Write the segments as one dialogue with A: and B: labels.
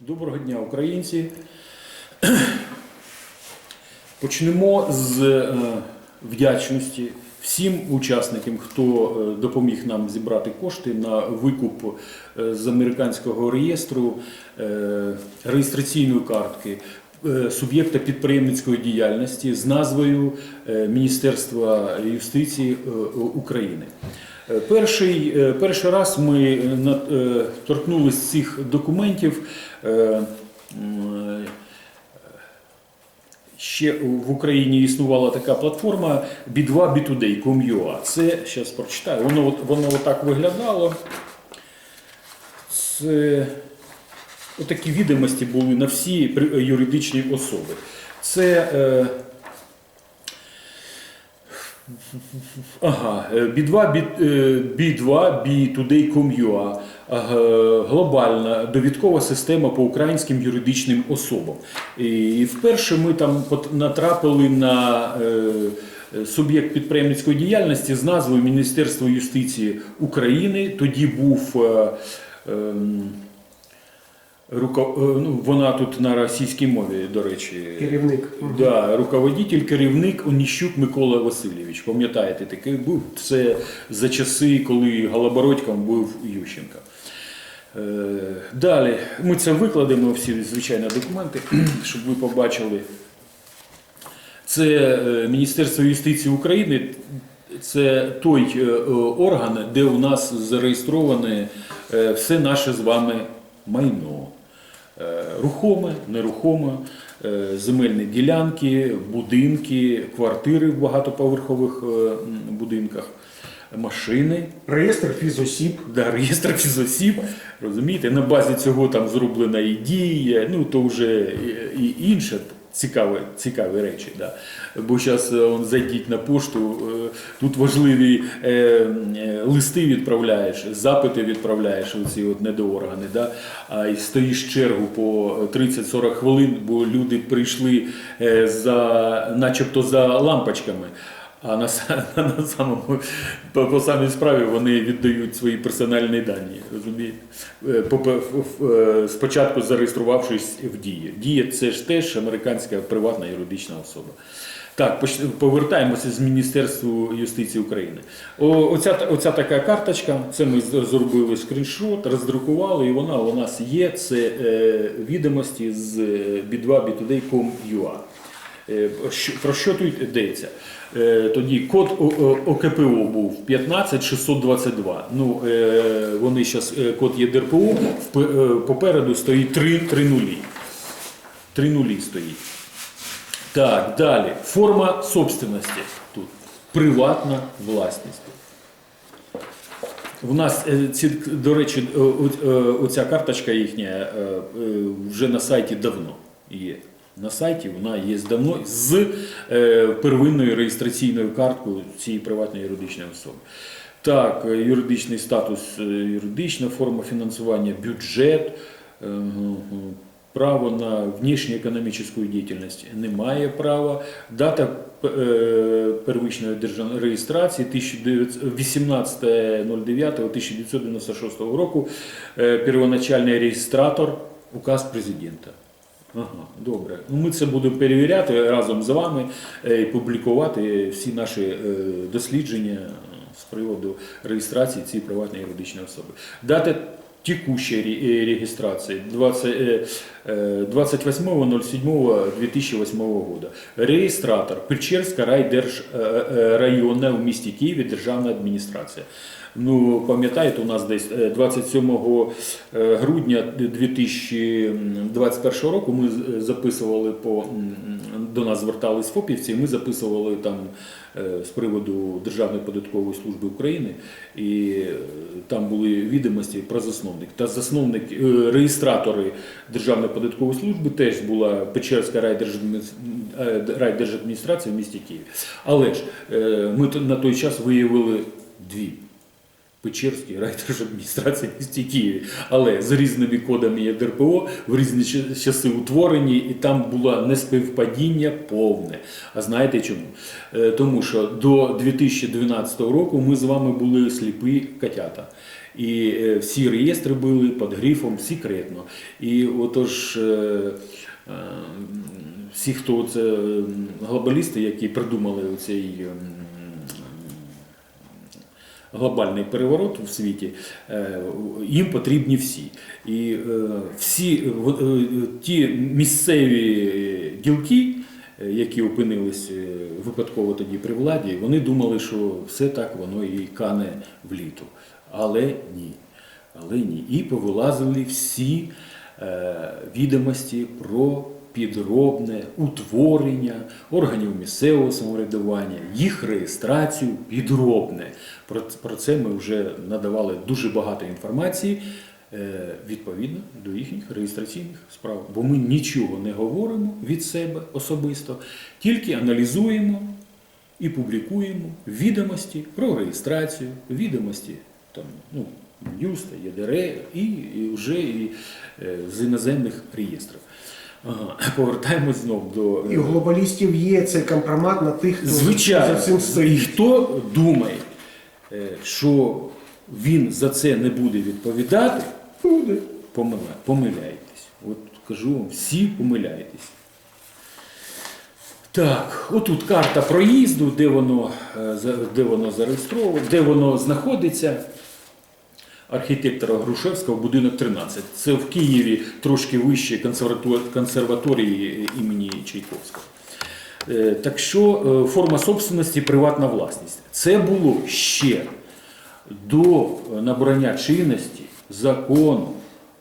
A: Доброго дня, українці. Почнемо з е, вдячності всім учасникам, хто е, допоміг нам зібрати кошти на викуп е, з американського реєстру реєстраційної картки суб'єкта підприємницької діяльності з назвою е, Міністерства юстиції е, України. Е, Перший, е, перший раз ми е, е, торкнулись цих документів. е, Ще в Україні існувала така платформа B2 B2Day.com.ua. Це зараз прочитаю. Воно, воно отак виглядало. Це отакі відомості були на всі юридичні особи. Це е, Ага, е, B2, B, е, B2, B2Day.com.ua Ага, глобальна довідкова система по українським юридичним особам. І вперше ми там натрапили на е, суб'єкт підприємницької діяльності з назвою Міністерство юстиції України. Тоді був е, ем, руко- е, ну, вона тут на російській мові, до речі.
B: Керівник.
A: Да, руководитель, керівник Оніщук Микола Васильович. Пам'ятаєте, такий був. Це за часи, коли Голобородьком був Ющенко. Е, Далі ми це викладемо всі звичайно документи, щоб ви побачили. Це е, Міністерство юстиції України. Це той орган, де у нас зареєстроване все наше з вами майно. Е, Рухоме, нерухоме, е, земельні ділянки, будинки, квартири в багатоповерхових е, будинках, машини,
B: Реєстр фізосіб.
A: да, реєстр фізосіб. Розумієте, на базі цього там зроблена і дія, ну то вже і, і інше. Цікаві, цікаві речі, да. бо зараз зайдіть на пошту, е, тут важливі е, е, листи відправляєш, запити відправляєш, оці от недооргани, да? а й стоїш чергу по 30-40 хвилин, бо люди прийшли е, за, начебто за лампочками. А на, на самому по, по самій справі вони віддають свої персональні дані. Розумієте? Е, е, Спочатку зареєструвавшись в дії. Дія це ж теж американська приватна юридична особа. Так, повертаємося з Міністерства юстиції України. О, оця, оця така карточка, це ми зробили скріншот, роздрукували, і вона у нас є. Це е, відомості з B2 B2Day.com.ua. Е, що- Про що тут йдеться? Е, Тоді код ОКПО був 15622. Ну, е, вони зараз код є ДРПО, е, попереду стоїть 3, 3 нулі. 3 нулі стоїть. Так, далі. Форма собственності тут. Приватна власність. У нас е, ці, до речі, е, е, оця карточка їхня е, е, вже на сайті давно є. На сайті вона є давно з е, первинною реєстраційною карткою цієї приватної юридичної особи. Так, е, юридичний статус, е, юридична форма фінансування, бюджет, право на внешньоекономічну діяльність немає права. Дата первичної державної реєстрації 18.09.1996 року. Первоначальний реєстратор, указ президента. Ага, добре. Ну, ми це будемо перевіряти разом з вами е, і публікувати всі наші е, дослідження з приводу реєстрації цієї приватної юридичної особи. Дата текущей ре- е, реєстрації 20, е, е, 28.07.2008 года. Реєстратор Печерська райдержрайонна в місті Києві державна адміністрація. Ну, пам'ятаєте, у нас десь е, 27 е, грудня 2021 року ми записували по до нас звертались фопівці, і ми записували там е, з приводу Державної податкової служби України, і е, там були відомості про засновник. Та засновник е, реєстратори Державної податкової служби теж була Печерська райдержадміністрація в місті Києві. Але ж ми на той час виявили дві Печерській райдержадміністрації місті Києві, але з різними кодами ЄДРПО в різні часи утворені, і там було неспівпадіння повне. А знаєте чому? Е, Тому що до 2012 року ми з вами були сліпі котята. І е, всі реєстри були під грифом секретно. І отож. е, Всі, хто це глобалісти, які придумали цей глобальний переворот в світі, е, їм потрібні всі. І е, всі е, ті місцеві ділки, які опинились випадково тоді при владі, вони думали, що все так воно і кане в літо. Але ні. Але ні. І повилазили всі відомості про підробне утворення органів місцевого самоврядування, їх реєстрацію підробне. Про, це ми вже надавали дуже багато інформації е, відповідно до їхніх реєстраційних справ. Бо ми нічого не говоримо від себе особисто, тільки аналізуємо і публікуємо відомості про реєстрацію, відомості там, ну, Юста, ЄДР і, і вже і, е, з іноземних реєстрів. Повертаємось знов до.
B: І у глобалістів є цей компромат на тих, хто
A: Звичайно,
B: за цим
A: і хто думає, е, що він за це не буде відповідати,
B: Буде.
A: помиля- помиляєтесь. От кажу вам, всі помиляєтесь. Так, отут карта проїзду, де воно, е, де воно зареєстровано, де воно знаходиться. Архітектора Грушевського, будинок 13. Це в Києві трошки вище консерваторії імені Чайковського. Е, Так що е, форма собственності приватна власність. Це було ще до набрання чинності закону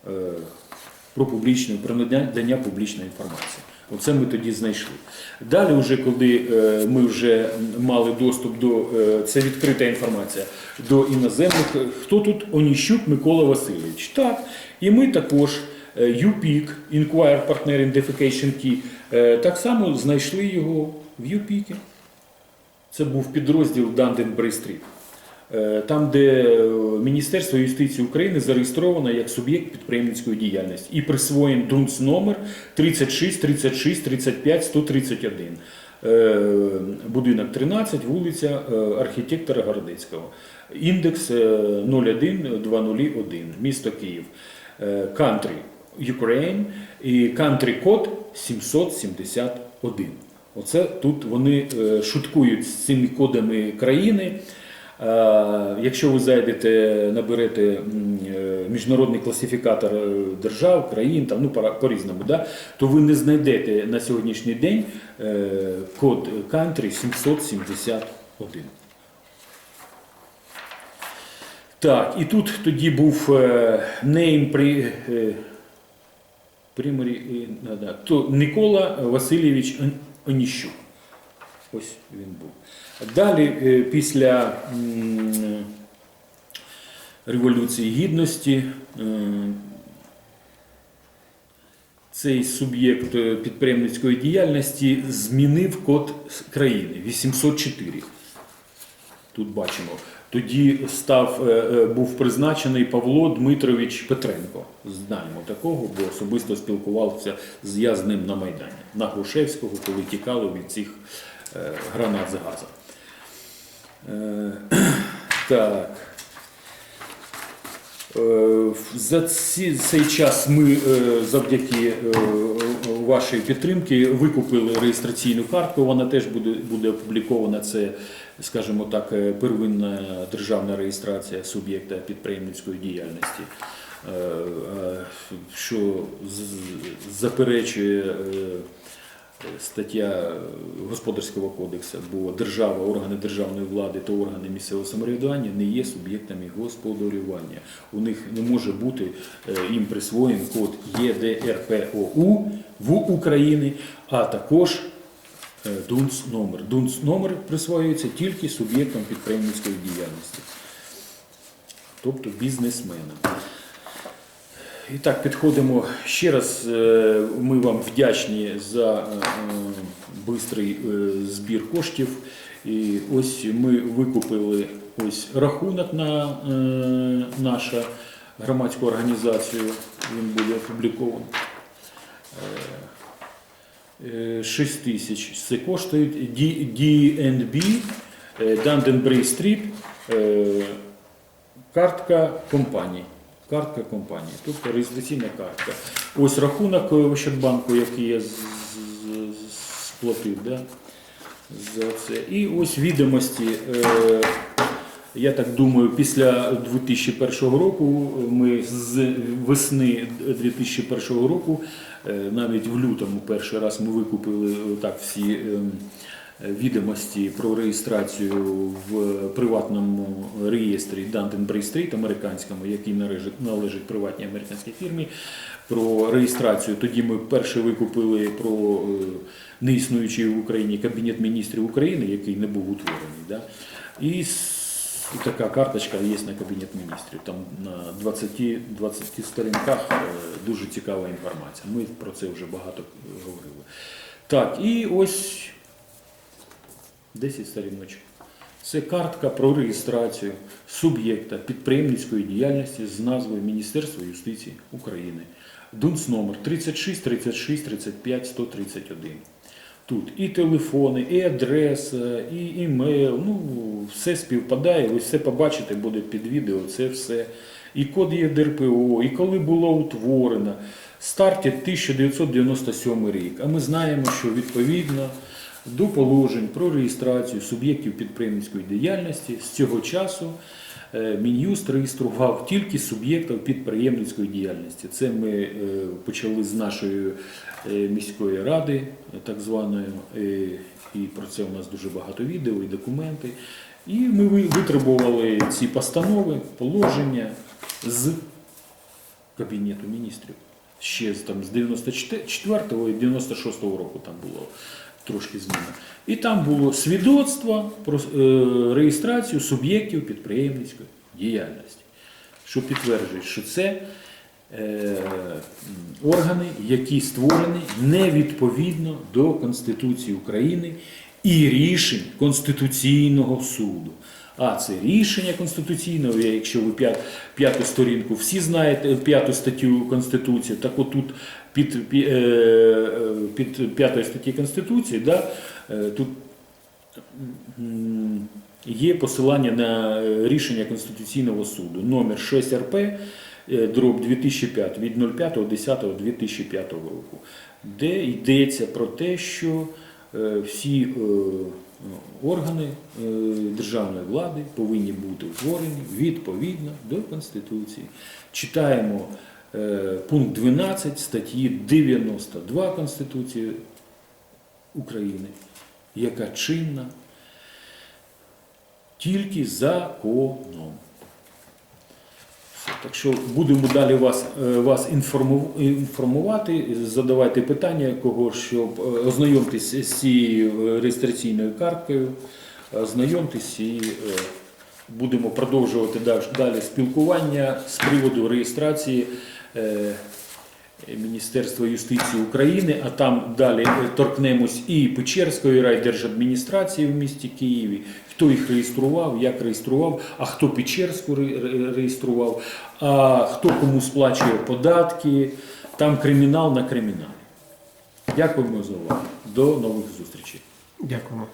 A: е, про публічне про надання публічної інформації. Оце ми тоді знайшли. Далі, вже коли е, ми вже мали доступ до е, це відкрита інформація до іноземних, е, хто тут Оніщук Микола Васильович? Так, і ми також UPIC, Inquire Partner Identification Key, так само знайшли його в UPIC. Це був підрозділ Данден Брейстріт. Е, Там, де е, Міністерство юстиції України зареєстровано як суб'єкт підприємницької діяльності і присвоєн ДУНЦ номер 36 36 35 131. Е, Будинок 13, вулиця е, архітектора Городецького. Індекс е, 01201, місто Київ. Country Ukraine і country код 771. Оце тут вони шуткують з цими кодами країни. Е, Якщо ви зайдете, наберете е, міжнародний класифікатор е, держав, країн, там, ну, по-різному, да, то ви не знайдете на сьогоднішній день код country 771. Так, і тут тоді був name при, примарі, то Микола Васильович Оніщук. Ось він був. Далі, е, після Революції Гідності, е, цей суб'єкт е, підприємницької діяльності змінив код країни 804. Тут бачимо. Тоді став, був призначений Павло Дмитрович Петренко. Знаємо такого, бо особисто спілкувався з я з ним на Майдані, на Грушевського, коли тікали від цих гранат з газом. Е, Так. Е, За цей час ми е, завдяки вашій підтримці викупили реєстраційну картку. Вона теж буде, буде опублікована. Це, скажімо так, первинна державна реєстрація суб'єкта підприємницької діяльності, що заперечує стаття Господарського кодексу, бо держава, органи державної влади та органи місцевого самоврядування не є суб'єктами господарювання. У них не може бути е, їм присвоєн код ЄДРПОУ в Україні, а також е, ДУНЦ номер. ДУНЦ номер присвоюється тільки суб'єктам підприємницької діяльності, тобто бізнесменам. І так, підходимо ще раз. е, Ми вам вдячні за е, бистрий е, збір коштів. І ось ми викупили ось рахунок на е, нашу громадську організацію. Він буде опублікований. Е, 6 тисяч. Це коштує DNB, е, Street, е, картка компанії. Картка компанії, тобто реєстраційна картка. Ось рахунок е, Ощадбанку, який я сплатив. Да? За це. І ось відомості. Е, я так думаю, після 2001 року ми з весни 2001 року, е, навіть в лютому перший раз ми викупили так всі ем, відомості про реєстрацію в приватному реєстрі Bradstreet американському, який належить, приватній американській фірмі. Про реєстрацію тоді ми перше викупили про е, неіснуючий в Україні Кабінет міністрів України, який не був утворений. Да? І і така карточка є на Кабінет міністрів. Там на 20, 20 сторінках е, дуже цікава інформація. Ми про це вже багато говорили. Так, і ось 10 сторіночок. Це картка про реєстрацію суб'єкта підприємницької діяльності з назвою Міністерства юстиції України. ДУНС номер 36 36 35 131. Тут і телефони, і адреса, і імейл, ну все співпадає, ви все побачите буде під відео, це все. І код є ДРПО, і коли було утворено. Старті 1997 рік. А ми знаємо, що відповідно до положень про реєстрацію суб'єктів підприємницької діяльності з цього часу е, Мін'юст реєстрував тільки суб'єктів підприємницької діяльності. Це ми е, почали з нашої е, міської ради, так званої, і про це у нас дуже багато відео і документи. І ми витребували ці постанови, положення з Кабінету міністрів. Ще там, з 94-го і 96-го року там було трошки зміна. І там було свідоцтво про е, реєстрацію суб'єктів підприємницької діяльності, що підтверджує, що це е, органи, які створені невідповідно до Конституції України і рішень Конституційного суду. А це рішення Конституційного, якщо ви п'ят- п'яту сторінку всі знаєте, п'яту статтю Конституції, так отут під, пі- е, під п'ятою статті Конституції, да, е, тут є посилання на е, рішення Конституційного суду. Номер 6 РП дроб 2005 від 05.10.2005 року, де йдеться про те, що всі органи е, державної влади повинні бути утворені відповідно до Конституції. Читаємо е, пункт 12 статті 92 Конституції України, яка чинна тільки законом. Так що будемо далі вас, е, вас інформу- інформувати, задавайте питання, кого, щоб е, ознайомтесь з цією е, реєстраційною карткою, ознайомтесь і будемо продовжувати далі- спілкування з приводу реєстрації Міністерства юстиції України, а там далі е, торкнемось і Печерської райдержадміністрації в місті Києві, хто їх реєстрував, як реєстрував, а хто Печерську ре- ре- реєстрував, а хто кому сплачує податки. Там кримінал на криміналі. Дякуємо за увагу. До нових зустрічей.
B: Дякуємо.